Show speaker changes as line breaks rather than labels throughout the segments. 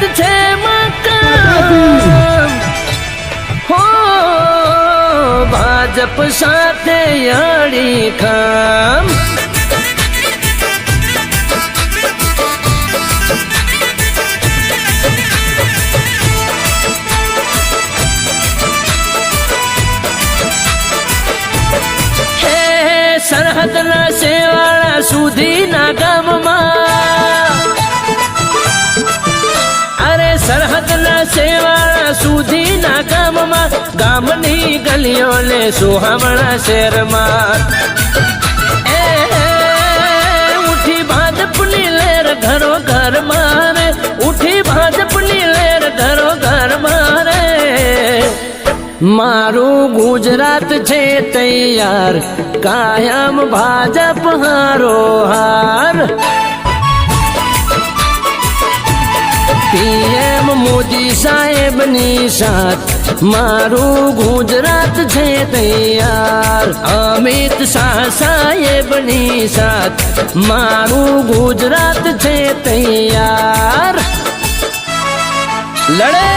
ગુજરાત છે મકાન. હો ભાજપ સાથે અડી ખામ. સરહદના સેવાળા સુધીના ગામની ગલીઓ લે સુહામણા શહેરમાં એ, ઉઠી ભાજપની લેર ઘરો ઘર મારે ઉઠી ભાજપની લેર ઘરો ઘર મારે મારું ગુજરાત છે તૈયાર, કાયમ ભાજપ હારો હાર. પીએમ મોદી સાહેબની સાથ. મારું ગુજરાત છે તૈયાર. અમિત શાહ સાહેબની સાથ. મારું ગુજરાત છે તૈયાર. લડેંગે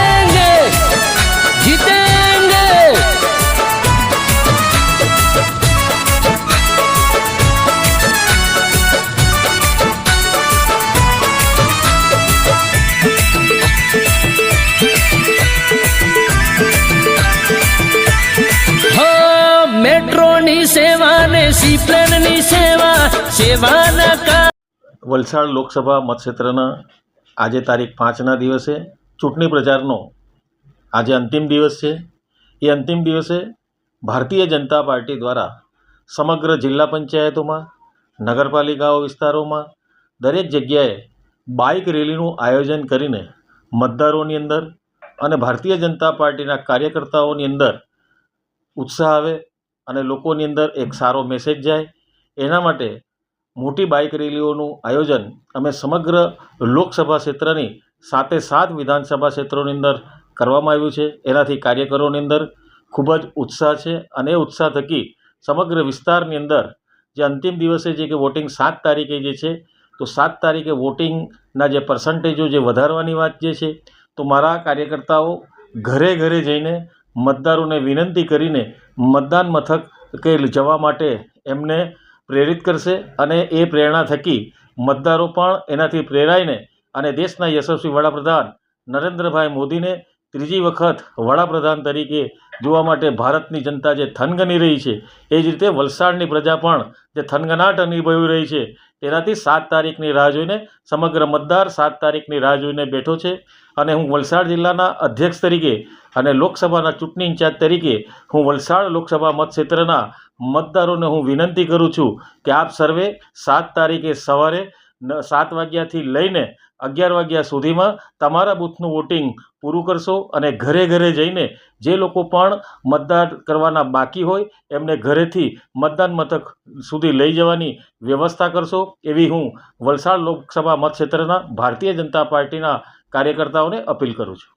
વલસાડ લોકસભા મતક્ષેત્રના આજે તારીખ પાંચના દિવસે ચૂંટણી પ્રચારનો આજે અંતિમ દિવસ છે. એ અંતિમ દિવસે ભારતીય જનતા પાર્ટી દ્વારા સમગ્ર જિલ્લા પંચાયતોમાં, નગરપાલિકાઓ વિસ્તારોમાં, દરેક જગ્યાએ બાઇક રેલીનું આયોજન કરીને મતદારોની અંદર અને ભારતીય જનતા પાર્ટીના કાર્યકર્તાઓની અંદર ઉત્સાહ આવે અને લોકોની અંદર એક સારો મેસેજ જાય. એના માટે મોટી બાઇક રેલીઓનું આયોજન અમે સમગ્ર લોકસભા ક્ષેત્રની સાતે સાત વિધાનસભા ક્ષેત્રોની અંદર કરવામાં આવ્યું છે. એનાથી કાર્યકરોની અંદર ખૂબ જ ઉત્સાહ છે અને એ ઉત્સાહ થકી સમગ્ર વિસ્તારની અંદર જે અંતિમ દિવસે જે કે વોટિંગ સાત તારીખે જે છે, તો સાત તારીખે વોટિંગના જે પર્સન્ટેજો જે વધારવાની વાત જે છે, તો મારા કાર્યકર્તાઓ ઘરે ઘરે જઈને મતદારોને વિનંતી કરીને મતદાન મથક કે જવા માટે એમને પ્રેરિત કરશે અને એ પ્રેરણા થકી મતદારો પણ એનાથી પ્રેરાઈને અને દેશના યશસ્વી વડાપ્રધાન નરેન્દ્રભાઈ મોદીને ત્રીજી વખત વડાપ્રધાન તરીકે જોવા માટે ભારતની જનતા જે થનગની રહી છે, એ જ રીતે વલસાડની પ્રજા પણ જે થનગનાટ અનુભવી રહી છે, તેનાથી સાત તારીખની રાહ જોઈને, સમગ્ર મતદાર સાત તારીખની રાહ જોઈને બેઠો છે. અને હું વલસાડ જિલ્લાના અધ્યક્ષ તરીકે અને લોકસભાના ચૂંટણી ઇન્ચાર્જ તરીકે હું વલસાડ લોકસભા મતક્ષેત્રના મતદારોને હું વિનંતી કરું છું કે આપ સર્વે સાત તારીખે સવારે સાત વાગ્યાથી લઈને અગિયાર વાગ્યા સુધીમાં તમારા બૂથનું વોટિંગ પૂરું કરશો અને ઘરે ઘરે જઈને જે લોકો પણ મતદાન કરવાના બાકી હોય એમને ઘરેથી મતદાન મથક સુધી લઈ જવાની વ્યવસ્થા કરશો. એવી હું વલસાડ લોકસભા મતક્ષેત્રના ભારતીય જનતા પાર્ટીના કાર્યકર્તાઓને અપીલ કરું છું.